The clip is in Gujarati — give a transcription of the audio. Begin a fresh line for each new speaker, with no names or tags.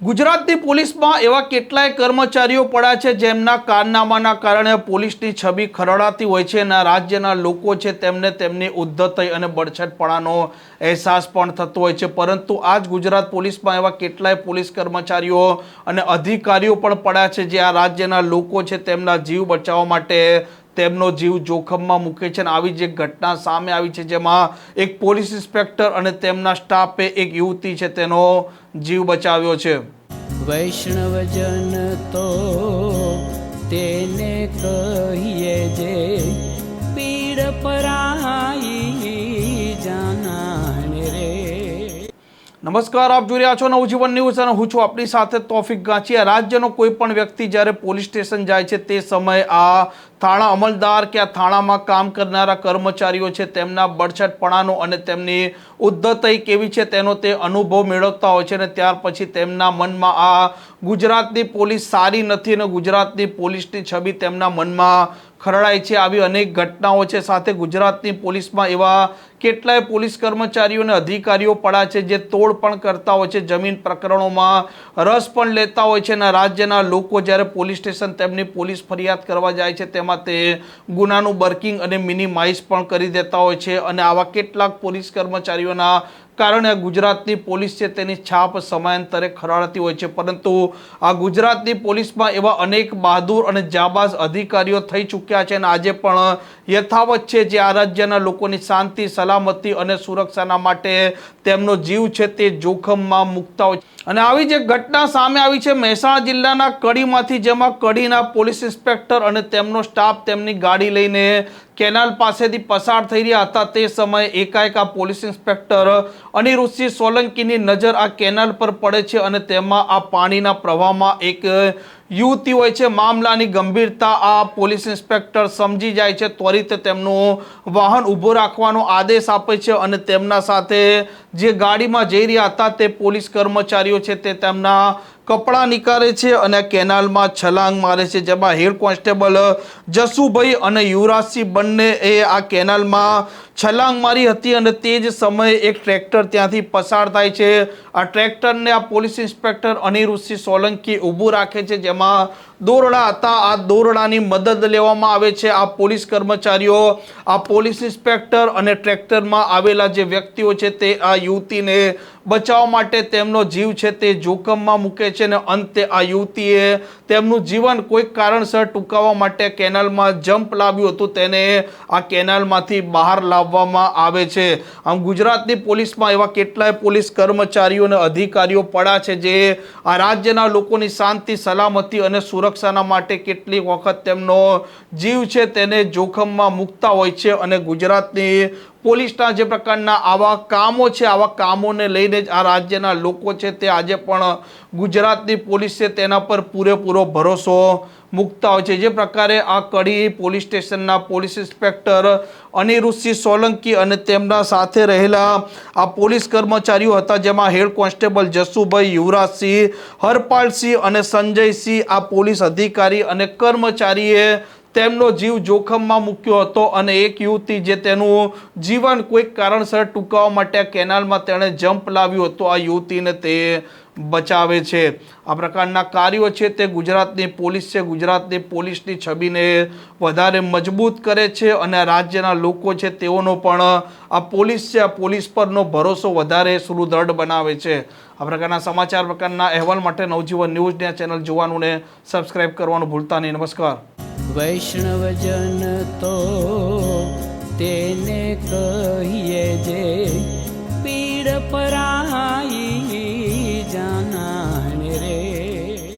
ગુજરાતની પોલીસમાં એવા કેટલાય કર્મચારીઓ પડ્યા છે જેમના કારનામાના કારણે પોલીસની છબી ખરડાતી હોય છે અને રાજ્યના લોકો છે તેમને તેમની ઉદ્ધતઈ અને બળછટપણાનો અહેસાસ પણ થતો હોય છે. પરંતુ આજ ગુજરાત પોલીસમાં એવા કેટલાય પોલીસ કર્મચારીઓ અને અધિકારીઓ પણ પડ્યા છે જે આ રાજ્યના લોકો છે તેમના જીવ બચાવવા માટે તેમનો જીવ જોખમમાં મૂકે છે અને આવી જે ઘટના સામે આવી છે જેમાં એક પોલીસ ઇન્સ્પેક્ટર અને તેમના સ્ટાફે એક યુવતી છે, તેનો જીવ બચાવ્યો છે.
વૈષ્ણવજન તો તેને કહીએ જે પીડ પરાઈ
નમસ્કાર, આપ જોઈ રહ્યા છો નવજીવન ન્યૂઝ અને હું છું આપણી સાથે તોફિક ગાંચી આ રાજ્યનો કોઈ પણ વ્યક્તિ જ્યારે પોલીસ સ્ટેશન જાય છે, તે સમયે આ થાણા અમલદાર કે આ થાણામાં કામ કરનારા કર્મચારીઓ છે, તેમના બળછટપણાનો અને તેમની ઉદ્ધતઈ કેવી છે તેનો તે અનુભવ મેળવતા હોય છે અને ત્યાર પછી તેમના મનમાં આ ગુજરાતની પોલીસ સારી નથી અને ગુજરાતની પોલીસની છબી તેમના મનમાં ખરડાય છે. આવી અનેક ઘટનાઓ છે. સાથે ગુજરાતની પોલીસમાં એવા કેટલાય પોલીસ કર્મચારીઓ અને અધિકારીઓ પડ્યા છે જે તોડ પણ કરતા હોય છે. જમીન પ્રકરણોમાં રસ પણ લેતા હોય છે અને રાજ્યના લોકો જ્યારે પોલીસ સ્ટેશન તેમની પોલીસ ફરિયાદ કરવા જાય છે તેમાં તે ગુનાનું બર્કિંગ અને મિનિમાઇઝ પણ કરી દેતા હોય છે. અને આવા કેટલાક પોલીસ કર્મચારીઓના કારણે ગુજરાતની પોલીસ છે તેની છાપ સમયાંતરે ખરાડતી હોય છે. પરંતુ આ ગુજરાતની પોલીસમાં એવા અનેક બહાદુર અને જાબાઝ અધિકારીઓ થઈ ચૂક્યા છે અને આજે પણ યથાવત છે જે આ રાજ્યના લોકોની શાંતિ, સલામતી અને સુરક્ષાના માટે તેમનો જીવ છે તે જોખમમાં મૂકતા હોય અને આવી જે ઘટના સામે આવી છે મહેસાણા જિલ્લાના કડીમાંથી, જેમાં કડીના પોલીસ ઇન્સ્પેક્ટર અને તેમનો સ્ટાફ તેમની ગાડી લઈને કેનાલ પાસેથી પસાર થઈ રહ્યા હતા તે સમયે એકાએક આ પોલીસ ઇન્સ્પેક્ટર અનિરુદ્ધસિંહ સોલંકીની નજર આ કેનાલ પર પડે છે અને તેમાં આ પાણીના પ્રવાહમાં એક યુવતી હોય છે. મામલાની ગંભીરતા આ પોલીસ ઇન્સ્પેક્ટર સમજી જાય છે. ત્વરિત તેમનું વાહન ઊભું રાખવાનો આદેશ આપે છે અને તેમના સાથે જે ગાડીમાં જઈ રહ્યા હતા તે પોલીસ કર્મચારીઓ છે તે તેમના કપડાં નીકાળે છે અને કેનાલમાં છલાંગ મારે છે. જેમાં હેડ કોન્સ્ટેબલ જસુભાઈ અને યુવરાજસિંહ બંને એ આ કેનાલમાં છલાંગ મારી હતી અને તે જ સમયે એક ટ્રેક્ટર ત્યાંથી પસાર થાય છે. આ ટ્રેક્ટરને આ પોલીસ ઇન્સ્પેક્ટર અનિરુદ્ધસિંહ સોલંકી ઊભું રાખે છે, જેમાં દોરડા હતા. આ દોરડાની મદદ લેવામાં આવે છે. આ પોલીસ કર્મચારીઓ, આ પોલીસ ઇન્સ્પેક્ટર અને ટ્રેક્ટરમાં આવેલા જે વ્યક્તિઓ છે તે આ યુવતીને બચાવવા માટે તેમનો જીવ છે તે જોખમમાં મૂકે છે અને અંતે આ યુવતીએ તેમનું જીવન કોઈક કારણસર ટૂંકાવવા માટે કેનાલમાં જમ્પ લાવ્યું હતું. તેને આ કેનાલમાંથી બહાર લાવવામાં આવે છે. આમ ગુજરાતની પોલીસમાં એવા કેટલાય પોલીસ કર્મચારીઓ અને અધિકારીઓ પડ્યા છે જે આ રાજ્યના લોકોની શાંતિ, સલામતી અને સુરક્ષાના માટે કેટલીક વખત તેમનો જીવ છે તેને જોખમમાં મૂકતા હોય છે અને ગુજરાતની પોલીસના જે પ્રકારના આવા કામો છે, આવા કામોને લઈને જ આ રાજ્યના લોકો છે તે આજે પણ ગુજરાતની પોલીસ છે તેના પર પૂરેપૂરો ભરોસો મૂકતા હોય છે. જે પ્રકારે આ કડી પોલીસ સ્ટેશનના પોલીસ ઇન્સ્પેક્ટર અનિરુદ્ધસિંહ સોલંકી અને તેમના સાથે રહેલા આ પોલીસ કર્મચારીઓ હતા, જેમાં હેડ કોન્સ્ટેબલ જસુભાઈ યુવરાજસિંહ, હરપાલસિંહ અને સંજયસિંહ આ પોલીસ અધિકારી અને કર્મચારીએ તેમનો જીવ જોખમમાં મૂક્યો હતો અને એક યુવતી જે તેનું જીવન કોઈક કારણસર ટૂંકાવવા માટે કેનાલમાં તેણે જમ્પ લાવ્યું હતું. આ યુવતીને તે બચાવે છે. આ પ્રકારના કાર્યો છે તે ગુજરાતની પોલીસ છે. ગુજરાતની પોલીસની છબીને વધારે મજબૂત કરે છે અને રાજ્યના લોકો છે તેઓનો પણ આ પોલીસ છે, આ પોલીસ પરનો ભરોસો વધારે સુદૃઢ બનાવે છે. આ પ્રકારના સમાચાર પ્રકારના અહેવાલ માટે નવજીવન ન્યૂઝની ચેનલ જોવાનું ને સબસ્ક્રાઇબ કરવાનું ભૂલતા નહીં. નમસ્કાર.
વૈષ્ણવજન તો તેને કહીએ જે પીડ પરાઈ